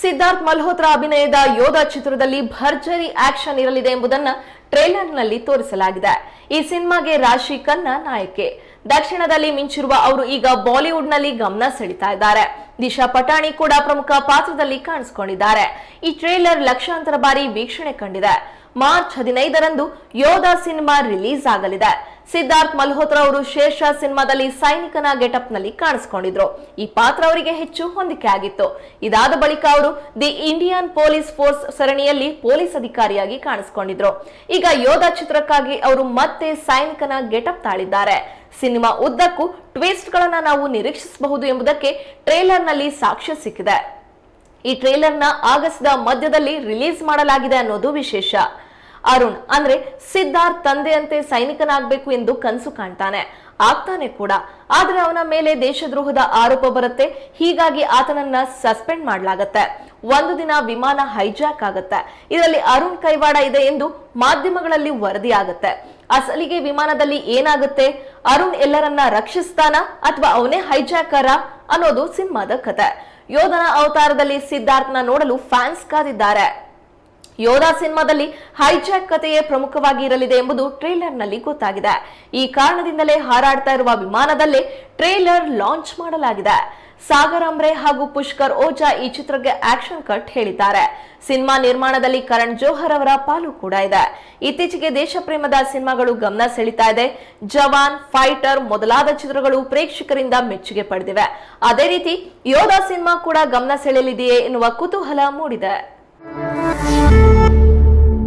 ಸಿದ್ಧಾರ್ಥ್ ಮಲ್ಹೋತ್ರಾ ಅಭಿನಯದ ಯೋಧ ಚಿತ್ರದಲ್ಲಿ ಭರ್ಜರಿ ಆಕ್ಷನ್ ಇರಲಿದೆ ಎಂಬುದನ್ನ ಟ್ರೇಲರ್ನಲ್ಲಿ ತೋರಿಸಲಾಗಿದೆ. ಈ ಸಿನಿಮಾಗೆ ರಾಶಿ ಖನ್ನಾ ನಾಯಕಿ. ದಕ್ಷಿಣದಲ್ಲಿ ಮಿಂಚಿರುವ ಅವರು ಈಗ ಬಾಲಿವುಡ್ನಲ್ಲಿ ಗಮನ ಸೆಳೀತಾ ಇದ್ದಾರೆ. ದಿಶಾ ಪಟಾಣಿ ಕೂಡ ಪ್ರಮುಖ ಪಾತ್ರದಲ್ಲಿ ಕಾಣಿಸಿಕೊಂಡಿದ್ದಾರೆ. ಈ ಟ್ರೇಲರ್ ಲಕ್ಷಾಂತರ ಬಾರಿ ವೀಕ್ಷಣೆ ಕಂಡಿದೆ. ಮಾರ್ಚ್ ಹದಿನೈದರಂದು ಯೋಧ ಸಿನಿಮಾ ರಿಲೀಸ್ ಆಗಲಿದೆ. ಸಿದ್ಧಾರ್ಥ್ ಮಲ್ಹೋತ್ರಾ ಅವರು ಶೇಷ ಸಿನಿಮಾದಲ್ಲಿ ಸೈನಿಕನ ಗೆಟಪ್ನಲ್ಲಿ ಕಾಣಿಸಿಕೊಂಡಿದ್ರು. ಈ ಪಾತ್ರ ಅವರಿಗೆ ಹೆಚ್ಚು ಹೊಂದಿಕೆ ಆಗಿತ್ತು. ಇದಾದ ಬಳಿಕ ಅವರು ದಿ ಇಂಡಿಯನ್ ಪೊಲೀಸ್ ಫೋರ್ಸ್ ಸರಣಿಯಲ್ಲಿ ಪೊಲೀಸ್ ಅಧಿಕಾರಿಯಾಗಿ ಕಾಣಿಸಿಕೊಂಡಿದ್ರು. ಈಗ ಯೋಧ ಚಿತ್ರಕ್ಕಾಗಿ ಅವರು ಮತ್ತೆ ಸೈನಿಕನ ಗೆಟಪ್ ತಾಳಿದ್ದಾರೆ. ಸಿನಿಮಾ ಉದ್ದಕ್ಕೂ ಟ್ವಿಸ್ಟ್ ಗಳನ್ನ ನಾವು ನಿರೀಕ್ಷಿಸಬಹುದು ಎಂಬುದಕ್ಕೆ ಟ್ರೇಲರ್ನಲ್ಲಿ ಸಾಕ್ಷ್ಯ ಸಿಕ್ಕಿದೆ. ಈ ಟ್ರೇಲರ್ನ ಆಗಸ್ಟ್ದ ಮಧ್ಯದಲ್ಲಿ ರಿಲೀಸ್ ಮಾಡಲಾಗಿದೆ ಅನ್ನೋದು ವಿಶೇಷ. ಅರುಣ್ ಅಂದ್ರೆ ಸಿದ್ಧಾರ್ಥ್ ತಂದೆಯಂತೆ ಸೈನಿಕನಾಗಬೇಕು ಎಂದು ಕನಸು ಕಾಣ್ತಾನೆ. ಆಗ್ತಾನೆ ಕೂಡ. ಆದ್ರೆ ಅವನ ಮೇಲೆ ದೇಶದ್ರೋಹದ ಆರೋಪ ಬರುತ್ತೆ. ಹೀಗಾಗಿ ಆತನನ್ನ ಸಸ್ಪೆಂಡ್ ಮಾಡಲಾಗತ್ತೆ. ಒಂದು ದಿನ ವಿಮಾನ ಹೈಜಾಕ್ ಆಗತ್ತೆ. ಇದರಲ್ಲಿ ಅರುಣ್ ಕೈವಾಡ ಇದೆ ಎಂದು ಮಾಧ್ಯಮಗಳಲ್ಲಿ ವರದಿ ಆಗುತ್ತೆ. ಅಸಲಿಗೆ ವಿಮಾನದಲ್ಲಿ ಏನಾಗುತ್ತೆ? ಅರುಣ್ ಎಲ್ಲರನ್ನ ರಕ್ಷಿಸ್ತಾನ ಅಥವಾ ಅವನೇ ಹೈಜಾಕರ ಅನ್ನೋದು ಸಿನಿಮಾದ ಕತೆ. ಯೋಧನ ಅವತಾರದಲ್ಲಿ ಸಿದ್ಧಾರ್ಥ್ನ ನೋಡಲು ಫ್ಯಾನ್ಸ್ ಕಾದಿದ್ದಾರೆ. ಯೋಧಾ ಸಿನಿಮಾದಲ್ಲಿ ಹೈಜಾಕ್ ಕಥೆಯೇ ಪ್ರಮುಖವಾಗಿ ಇರಲಿದೆ ಎಂಬುದು ಟ್ರೇಲರ್ನಲ್ಲಿ ಗೊತ್ತಾಗಿದೆ. ಈ ಕಾರಣದಿಂದಲೇ ಹಾರಾಡ್ತಾ ಇರುವ ವಿಮಾನದಲ್ಲೇ ಟ್ರೇಲರ್ ಲಾಂಚ್ ಮಾಡಲಾಗಿದೆ. ಸಾಗರ್ ಅಂಬ್ರೆ ಹಾಗೂ ಪುಷ್ಕರ್ ಓಜಾ ಈ ಚಿತ್ರಕ್ಕೆ ಆಕ್ಷನ್ ಕಟ್ ಹೇಳಿದ್ದಾರೆ. ಸಿನಿಮಾ ನಿರ್ಮಾಣದಲ್ಲಿ ಕರಣ್ ಜೋಹರ್ ಅವರ ಪಾಲು ಕೂಡ ಇದೆ. ಇತ್ತೀಚೆಗೆ ದೇಶಪ್ರೇಮದ ಸಿನಿಮಾಗಳು ಗಮನ ಸೆಳೀತಾ ಇದೆ. ಜವಾನ್, ಫೈಟರ್ ಮೊದಲಾದ ಚಿತ್ರಗಳು ಪ್ರೇಕ್ಷಕರಿಂದ ಮೆಚ್ಚುಗೆ ಪಡೆದಿವೆ. ಅದೇ ರೀತಿ ಯೋಧಾ ಸಿನಿಮಾ ಕೂಡ ಗಮನ ಸೆಳೆಯಲಿದೆಯೇ ಎನ್ನುವ ಕುತೂಹಲ ಮೂಡಿದೆ. Thank you.